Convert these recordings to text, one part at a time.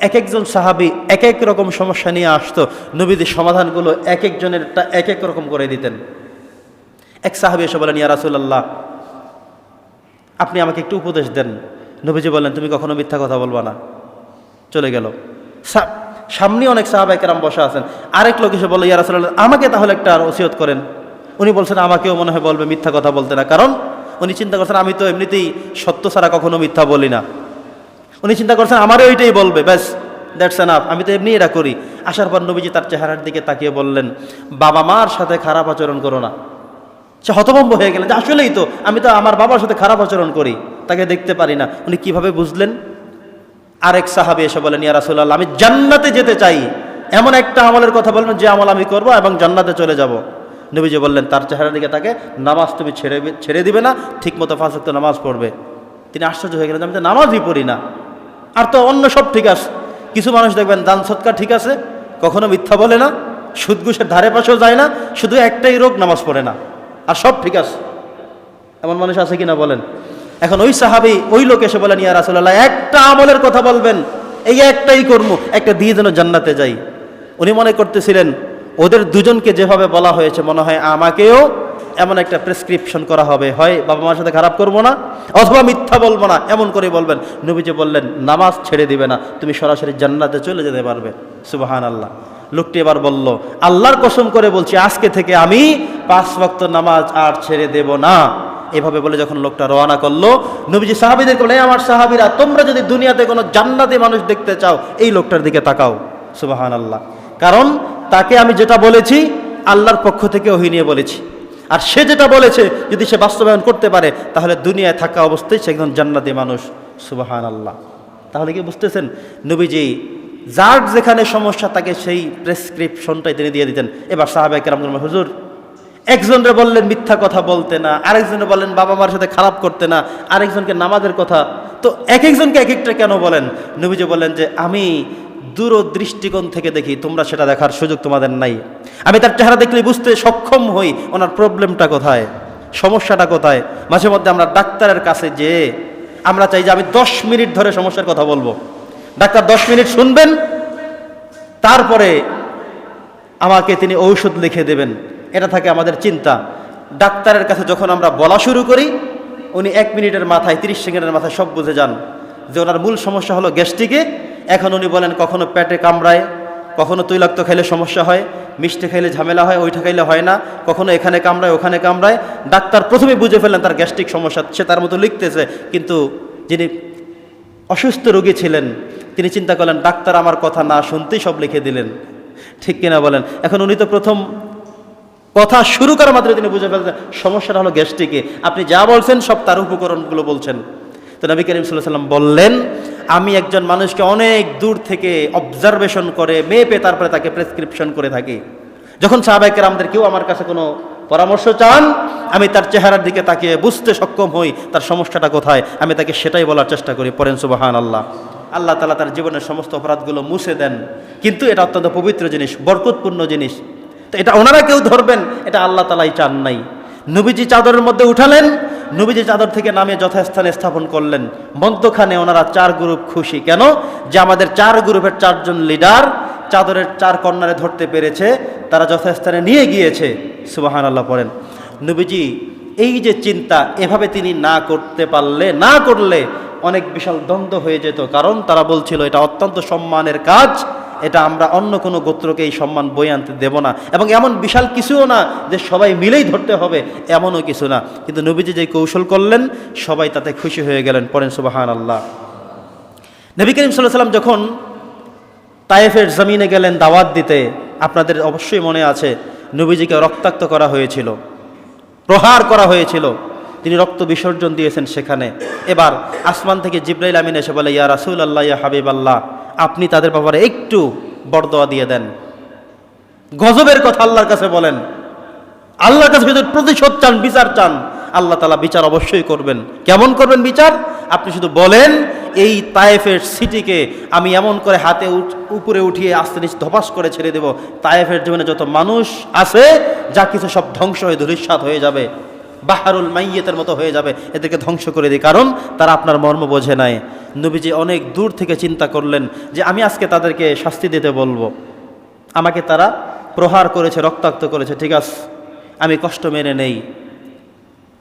এক একজন সাহাবি এক এক রকম সমস্যা নিয়ে আসতো। নবীদের সমাধানগুলো এক একজনের এক এক রকম করে দিতেন। এক সাহাবি এসে বলেন, ইয়া রাসুল্লাহ আপনি আমাকে একটু উপদেশ দেন। নবীজি বললেন, তুমি কখনো মিথ্যা কথা বলবা না। চলে গেল। সামনে অনেক সাহাবাই কেরাম বসা আছেন। আরেক লোক এসে বলল, ইয়া রাসুল্লাহ আমাকে তাহলে একটা ওসিয়ত করেন। উনি বলছেন, আমাকেও মনে হয় বলবে মিথ্যা কথা বলতে না। কারণ উনি চিন্তা করছেন, আমি তো এমনিতেই সত্য ছাড়া কখনো মিথ্যা বলি না। উনি চিন্তা করছেন, আমারও ওইটাই বলবে। ব্যাস দ্যাটস এনাফ আমি তো এমনি এটা করি। আসার পর নবীজি তার চেহারার দিকে তাকিয়ে বললেন, বাবা মার সাথে খারাপ আচরণ করো না। সে হতভম্ব হয়ে গেলেন যে, আসলেই তো, আমি তো আমার বাবার সাথে খারাপ আচরণ করি, তাকে দেখতে পারি না। উনি কীভাবে বুঝলেন? আরেক সাহাবি এসে বলেন, ইয়া রাসূলুল্লাহ, আমি জান্নাতে যেতে চাই। এমন একটা আমলের কথা বলবেন, যে আমল আমি করব এবং জান্নাতে চলে যাব। নবীজি বললেন, তার চেহারার দিকে তাকে নামাজ তুমি ছেড়ে ছেড়ে দিবে না ঠিক মতো পাঁচ ওয়াক্ত নামাজ পড়বে। তিনি আশ্চর্য হয়ে গেলেন আমি তো নামাজই পড়ি না। আর তো অন্য সব ঠিক আছে। কিছু মানুষ দেখবেন দান সৎকার ঠিক আছে, কখনো মিথ্যা বলে না, সুদ ঘুষের ধারে পাশেও যায় না, শুধু একটাই রোগ নামাজ পড়ে না, আর সব ঠিক আছে। এমন মানুষ আছে কিনা বলেন? এখন ওই সাহাবি ওই লোক এসে বলেন, ইয়া রাসূলুল্লাহ, একটা আমলের কথা বলবেন, এই একটাই কর্ম একটা দিয়ে যেন জান্নাতে যাই। উনি মনে করতেছিলেন, ওদের দুজনকে যেভাবে বলা হয়েছে, মনে হয় আমাকেও এমন একটা প্রেসক্রিপশন করা হবে। হয় বাবা মার সাথে খারাপ করব না, অথবা মিথ্যা বলব না, এমন করে বলবেন। নবীজি বললেন, নামাজ ছেড়ে দিবে না, তুমি সরাসরি জান্নাতে চলে যেতে পারবে। সুবাহান আল্লাহ লোকটি এবার বলল, আল্লাহর কসম করে বলছি, আজকে থেকে আমি পাঁচ ওয়াক্ত নামাজ আর ছেড়ে দেব না। এভাবে বলে যখন লোকটা রওনা করল, নবীজি সাহাবিদের বলে আমার সাহাবিরা, তোমরা যদি দুনিয়াতে কোনো জান্নাতি মানুষ দেখতে চাও, এই লোকটার দিকে তাকাও। সুবাহান আল্লাহ কারণ তাকে আমি যেটা বলেছি, আল্লাহর পক্ষ থেকে ওহি নিয়ে বলেছি। আর সে যেটা বলেছে, যদি সে বাস্তবায়ন করতে পারে, তাহলে দুনিয়ায় থাকা অবস্থায় সে একজন জান্নাতি মানুষ। সুবাহান আল্লাহ তাহলে কি বুঝতেছেন? নবীজি যার যেখানে সমস্যা, তাকে সেই প্রেসক্রিপশনটাই তিনি দিয়ে দিতেন। এবার সাহাবাই কেরাম হুজুর, একজনরে বললেন মিথ্যা কথা বলতে না আরেকজনে বললেন বাবা মার সাথে খারাপ করতে না, আরেকজনকে নামাজের কথা। তো এক একজনকে এক একটা কেন বলেন? নবীজি বললেন যে, আমি দূরদৃষ্টিকোণ থেকে দেখি তোমরা সেটা দেখার সুযোগ তোমাদের নাই। আমি তার চেহারা দেখলে বুঝতে সক্ষম হই ওনার প্রবলেমটা কোথায়, সমস্যাটা কোথায়। মাঝে মধ্যে আমরা ডাক্তারের কাছে যে আমরা চাই যে আমি দশ মিনিট ধরে সমস্যার কথা বলব। ডাক্তার দশ মিনিট শুনবেন, তারপরে আমাকে তিনি ঔষধ লিখে দেবেন। এটা থাকে আমাদের চিন্তা। ডাক্তারের কাছে যখন আমরা বলা শুরু করি, উনি এক মিনিটের মাথায়, তিরিশ সেকেন্ডের মাথায় সব বুঝে যান যে ওনার মূল সমস্যা হলো গ্যাস্ট্রিকে এখন উনি বলেন, কখনো পেটে কামড়ায়, কখনো তৈলাক্ত খাইলে সমস্যা হয়, মিষ্টি খাইলে ঝামেলা হয়, ওইটা খাইলে হয় না, কখনো এখানে কামড়ায়, ওখানে কামড়ায়। ডাক্তার প্রথমে বুঝে ফেললেন তার গ্যাস্ট্রিক সমস্যা, সে তার মতো লিখতেছে, কিন্তু যিনি অসুস্থ রোগী ছিলেন, তিনি চিন্তা করলেন, ডাক্তার আমার কথা না শুনতেই সব লিখে দিলেন। ঠিক কিনা বলেন? এখন উনি তো প্রথম কথা শুরু করার মাত্র তিনি বুঝে ফেলছেন সমস্যাটা হলো গ্যাস্ট্রিকে। আপনি যা বলছেন সব তার উপকরণগুলো বলছেন। তো নবী করিম সাল্লাহ সাল্লাম বললেন আমি একজন মানুষকে অনেক দূর থেকে অবজারভেশন করে, মেপে তারপরে তাকে প্রেসক্রিপশন করে থাকি। যখন সাহাবাহিকের আমাদের কেউ আমার কাছে কোনো পরামর্শ চান, আমি তার চেহারার দিকে তাকিয়ে বুঝতে সক্ষম হই, তার সমস্যাটা কোথায়? আমি তাকে সেটাই বলার চেষ্টা করি পরেন সুবাহান আল্লাহ আল্লাহ তালা তার জীবনের সমস্ত অপরাধগুলো মুছে দেন। কিন্তু এটা অত্যন্ত পবিত্র জিনিস, বরকতপূর্ণ জিনিস। তো এটা ওনারা কেউ ধরবেন, এটা আল্লাহ তালাই চান নাই। নবীজি চাদরের মধ্যে উঠালেন নবীজি চাদর থেকে নামে যথাস্থানে স্থাপন করলেন। মন্তখানে ওনারা চার গ্রুপ খুশি। কেন? যে আমাদের চার গ্রুপের চারজন লিডার চাদরের চার কর্নারে ধরতে পেরেছে, তারা যথাস্থানে নিয়ে গিয়েছে। সুবাহান আল্লাহ পড়েন। নবীজি, এই যে চিন্তা, এভাবে তিনি না করতে পারলে, না করলে অনেক বিশাল দ্বন্দ্ব হয়ে যেত। কারণ তারা বলছিল, এটা অত্যন্ত সম্মানের কাজ এটা আমরা অন্য কোনো গোত্রকে এই সম্মান বই আনতে দেব না। এবং এমন বিশাল কিছুও না যে সবাই মিলেই ধরতে হবে, এমনও কিছু না। কিন্তু নবীজি যে কৌশল করলেন, সবাই তাতে খুশি হয়ে গেলেন পরেন সুবাহান আল্লাহ নবী করিম সাল্লাহ সাল্লাম যখন তায়েফের জমিনে গেলেন দাওয়াত দিতে, আপনাদের অবশ্যই মনে আছে, নবীজিকে রক্তাক্ত করা হয়েছিল, প্রহার করা হয়েছিল। তিনি রক্ত বিসর্জন দিয়েছেন সেখানে। এবার আসমান থেকে জিব্রাইল আমিন এসে বলে, ইয়া রাসুল আল্লাহ ইয়া হাবিব আল্লাহ আপনি তাদের ব্যাপারে একটু বরদোয়া দিয়ে দেন। গজবের কথা আল্লাহর কাছে বলেন। আল্লাহর কাছে যদি প্রতিশোধ চান, বিচার চান, আল্লাহ তালা বিচার অবশ্যই করবেন। কেমন করবেন বিচার? আপনি শুধু বলেন, এই তায়েফের সিটিকে আমি এমন করে হাতে উপরে উঠিয়ে আস্তে নিচে ধপাস করে ছেড়ে দেব। তায়েফের জীবনে যত মানুষ আছে, যা কিছু সব ধ্বংস হয়ে ধূলিসাৎ হয়ে যাবে। বাহারুল মাইয়েতের মতো হয়ে যাবে। এদেরকে ধ্বংস করে দিই। কারণ তারা আপনার মর্ম বোঝে নাই। নবীজি অনেক দূর থেকে চিন্তা করলেন যে, আমি আজকে তাদেরকে শাস্তি দিতে বলব। আমাকে তারা প্রহার করেছে, রক্তাক্ত করেছে। ঠিক আছে, আমি কষ্ট মেনে নেই।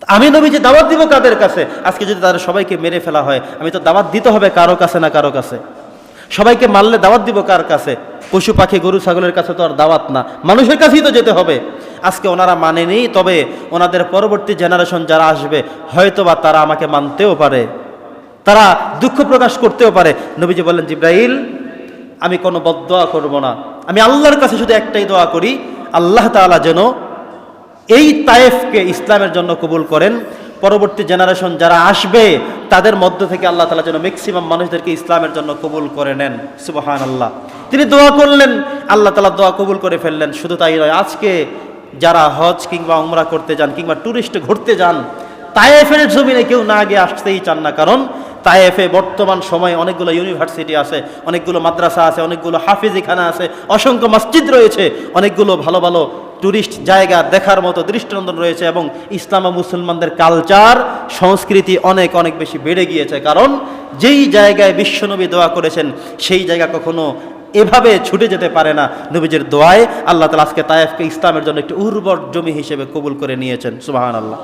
আমি নবী যে দাওয়াত দিব কাদের কাছে? আজকে যদি তাদের সবাইকে মেরে ফেলা হয়, আমি তো দাওয়াত দিতে হবে কারও কাছে না কারও কাছে। সবাইকে মারলে দাওয়াত দিব কার কাছে? পশু পাখি, গরু, ছাগলের কাছে তো আর দাওয়াত না। মানুষের কাছেই তো যেতে হবে। আজকে ওনারা মানেনি তবে ওনাদের পরবর্তী জেনারেশন যারা আসবে হয়তো বা তারা আমাকে মানতেও পারে। তারা দুঃখ প্রকাশ করতেও পারে। নবীজি বললেন, জিব্রাইল, আমি কোনো বদোয়া করব না। আমি আল্লাহর কাছে শুধু একটাই দোয়া করি, আল্লাহ তাআলা যেন এই তায়েফকে ইসলামের জন্য কবুল করেন। পরবর্তী জেনারেশন যারা আসবে, তাদের মধ্য থেকে আল্লাহ তালা যেন ম্যাক্সিমাম মানুষদেরকে ইসলামের জন্য কবুল করে নেন। সুবাহান আল্লাহ তিনি দোয়া করলেন, আল্লাহ তালা দোয়া কবুল করে ফেললেন। শুধু তাই নয়, আজকে যারা হজ কিংবা উমরা করতে যান কিংবা টুরিস্ট ঘুরতে যান তাই তায়েফের জমিনে কেউ না গিয়ে আসতেই চান না। কারণ তায়েফে বর্তমান সময়ে অনেকগুলো ইউনিভার্সিটি আছে, অনেকগুলো মাদ্রাসা আছে, অনেকগুলো হাফিজিখানা আছে, অসংখ্য মসজিদ রয়েছে, অনেকগুলো ভালো ভালো ট্যুরিস্ট জায়গা দেখার মতো দৃষ্টিনন্দন রয়েছে এবং ইসলাম ও মুসলমানদের কালচার, সংস্কৃতি অনেক অনেক বেশি বেড়ে গিয়েছে। কারণ যেই জায়গায় বিশ্বনবী দোয়া করেছেন, সেই জায়গা কখনো এভাবে ছুটে যেতে পারে না। নবীজের দোয়ায় আল্লাহ তালা আজকে তায়েফকে ইসলামের জন্য একটি উর্বর জমি হিসেবে কবুল করে নিয়েছেন। সুবাহান আল্লাহ